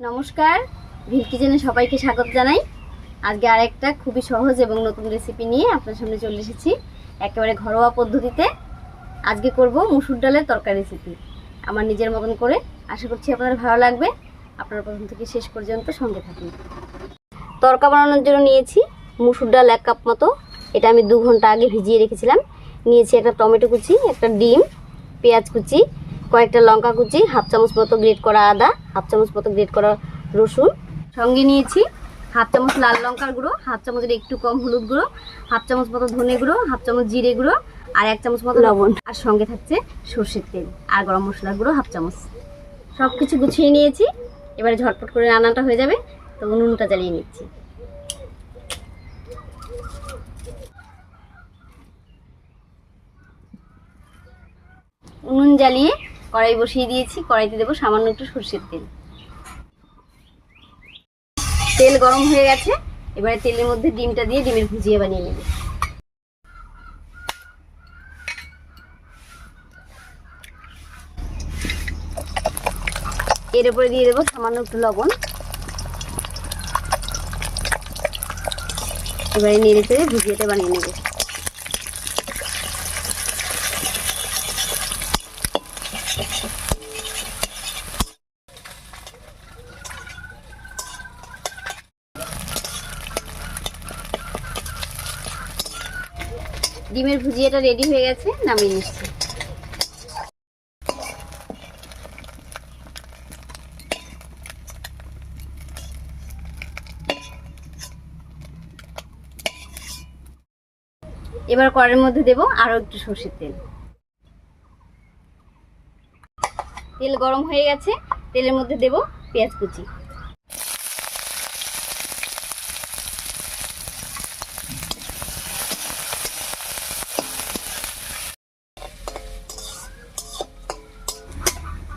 নমস্কার ভিল কিচেনে সবাইকে স্বাগত জানাই। আজকে আরেকটা খুবই সহজ এবং নতুন রেসিপি নিয়ে আপনার সামনে চলে এসেছি, একেবারে ঘরোয়া পদ্ধতিতে। আজকে করব মুসুর ডালের তরকারি রেসিপি আমার নিজের মতন করে আশা করছি আপনাদের ভালো লাগবে। আপনারা প্রথম থেকে শেষ পর্যন্ত সঙ্গে থাকুন। তরকা বানানোর জন্য নিয়েছি মুসুর ডাল এক কাপ মতো। এটা আমি দু ঘণ্টা আগে ভিজিয়ে রেখেছিলাম। নিয়েছি একটা টমেটো কুচি, একটা ডিম, পেঁয়াজ কুচি কয়েকটা লঙ্কা কুচি হাফ চামচ মতো গ্রেট করা আদা হাফ চামচ মতো গ্রেট করা রসুন। সঙ্গে নিয়েছি হাফ চামচ লাল লঙ্কার গুঁড়ো হাফ চামচের একটু কম হলুদ গুঁড়ো হাফ চামচ মতো ধনে গুঁড়ো হাফ চামচ জিরে গুঁড়ো আর এক চামচ মতো লবণ। আর সঙ্গে থাকছে সর্ষের তেল আর গরম মশলার গুঁড়ো হাফ চামচ। সব কিছু গুছিয়ে নিয়েছি। এবারে ঝটপট করে রান্নাটা হয়ে যাবে তো উনুনটা জ্বালিয়ে নিচ্ছি। উনুন জ্বালিয়ে কড়াই বসিয়ে দিয়েছি, কড়াইতে দেবো সামান্য একটু সর্ষের তেল। তেল গরম হয়ে গেছে, এবারে তেলের মধ্যে ডিমটা দিয়ে ডিমের ভুজিয়ে বানিয়ে নেবে। এর উপরে দিয়ে দেবো সামান্য একটু লবণ। এবারে নেড়ে চেড়ে ভুজিয়েটা বানিয়ে নেবে। ডিমের ভুজিয়াটা রেডি হয়ে গেছে, নামিয়ে নিচ্ছি। এবার কড়াইয়ের মধ্যে দেব আরও একটু সর্ষের তেল। তেল গরম হয়ে গেছে, তেলের মধ্যে দেব পেঁয়াজ কুচি।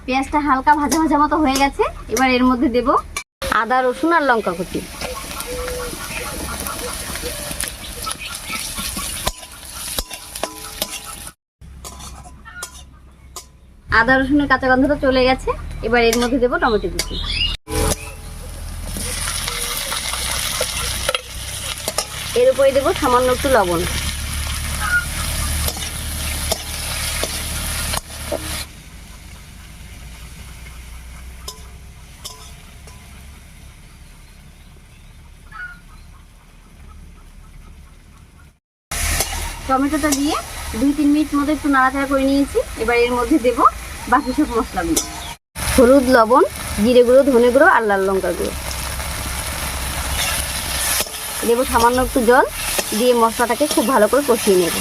পেঁয়াজটা হালকা ভাজা ভাজা মতো হয়ে গেছে, এবার এর মধ্যে দেব আদা, রসুন আর লঙ্কা কুচি। আদা, রসুনের কাঁচা গন্ধটা চলে গেছে, এবার এর মধ্যে দেব টমেটো কুচি। এর উপরে দেবো সামান্য একটু লবণ। টমেটোটা দিয়ে দুই, তিন মিনিট মতো একটু নাড়াচাড়া করে নিয়েছি। এবার এর মধ্যে দেব বাকি সব মশলাগুলো। হলুদ, লবণ, জিরে গুঁড়ো, ধনে গুঁড়ো আর লাল লঙ্কা গুঁড়ো। দেবো সামান্য একটু জল দিয়ে মশলাটাকে খুব ভালো করে কষিয়ে নেব।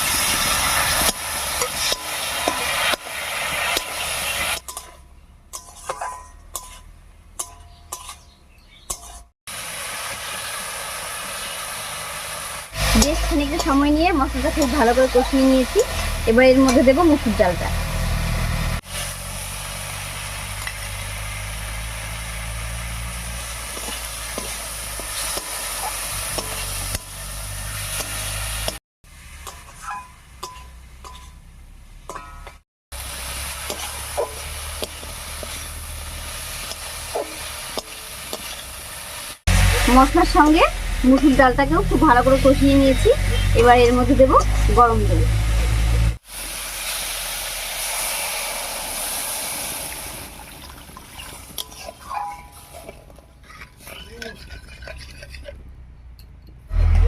বেশ খানিকটা সময় নিয়ে মশলাটা খুব ভালো করে কষিয়ে নিয়েছি। এবার এর মধ্যে দেবো মুসুর ডালটা। মশলার সঙ্গে মুসুর ডালটাকেও খুব ভালো করে কষিয়ে নিয়েছি। এবার এর মধ্যে দেব গরম জল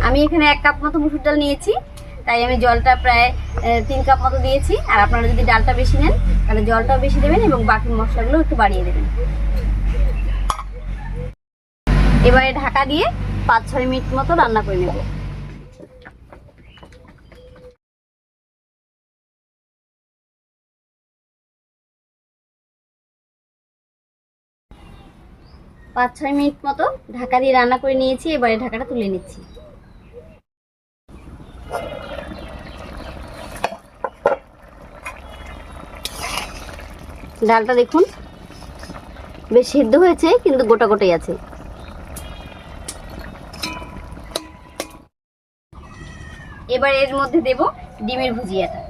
আমি এখানে এক কাপ মতো মুসুর ডাল নিয়েছি, তাই আমি জলটা প্রায় তিন কাপ মতো দিয়েছি। আর আপনারা যদি ডালটা বেশি নেন, তাহলে জলটাও বেশি দেবেন এবং বাকি মশলাগুলো একটু বাড়িয়ে দেবেন। এবারে ঢাকা দিয়ে পাঁচ ছয় মিনিট মতো রান্না করে নেব। পাঁচ ছয় মিনিট মতো ঢাকা দিয়ে রান্না করে নিয়েছি, এবারে ঢাকাটা তুলে নিচ্ছি। ডালটা দেখুন, বেশ সিদ্ধ হয়েছে, কিন্তু গোটা গোটাই আছে। এবার এর মধ্যে দেব ডিমের ভুজিয়াটা।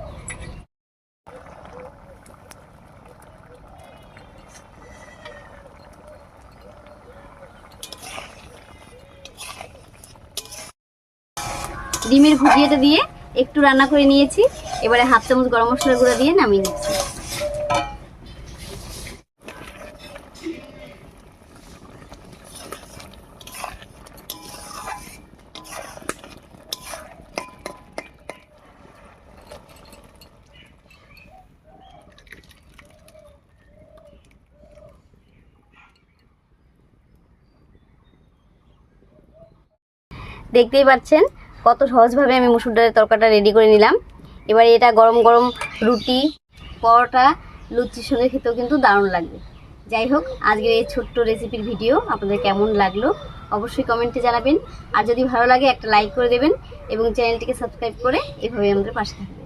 ডিমের ভুজিয়াটা দিয়ে একটু রান্না করে নিয়েছি। এবারে হাত চামচ গরম মশলা গুঁড়া দিয়ে নামিয়ে নিচ্ছি। দেখতেই পাচ্ছেন কত সহজভাবে আমি মুসুর ডালের তরকাটা রেডি করে নিলাম। এবারে এটা গরম গরম রুটি, পরোটা লুচির সঙ্গে খেতেও কিন্তু দারুণ লাগবে। যাই হোক, আজকের এই ছোট্ট রেসিপির ভিডিও আপনাদের কেমন লাগল অবশ্যই কমেন্টে জানাবেন। আর যদি ভালো লাগে একটা লাইক করে দেবেন এবং চ্যানেলটিকে সাবস্ক্রাইব করে এভাবে আমাদের পাশে থাকবেন।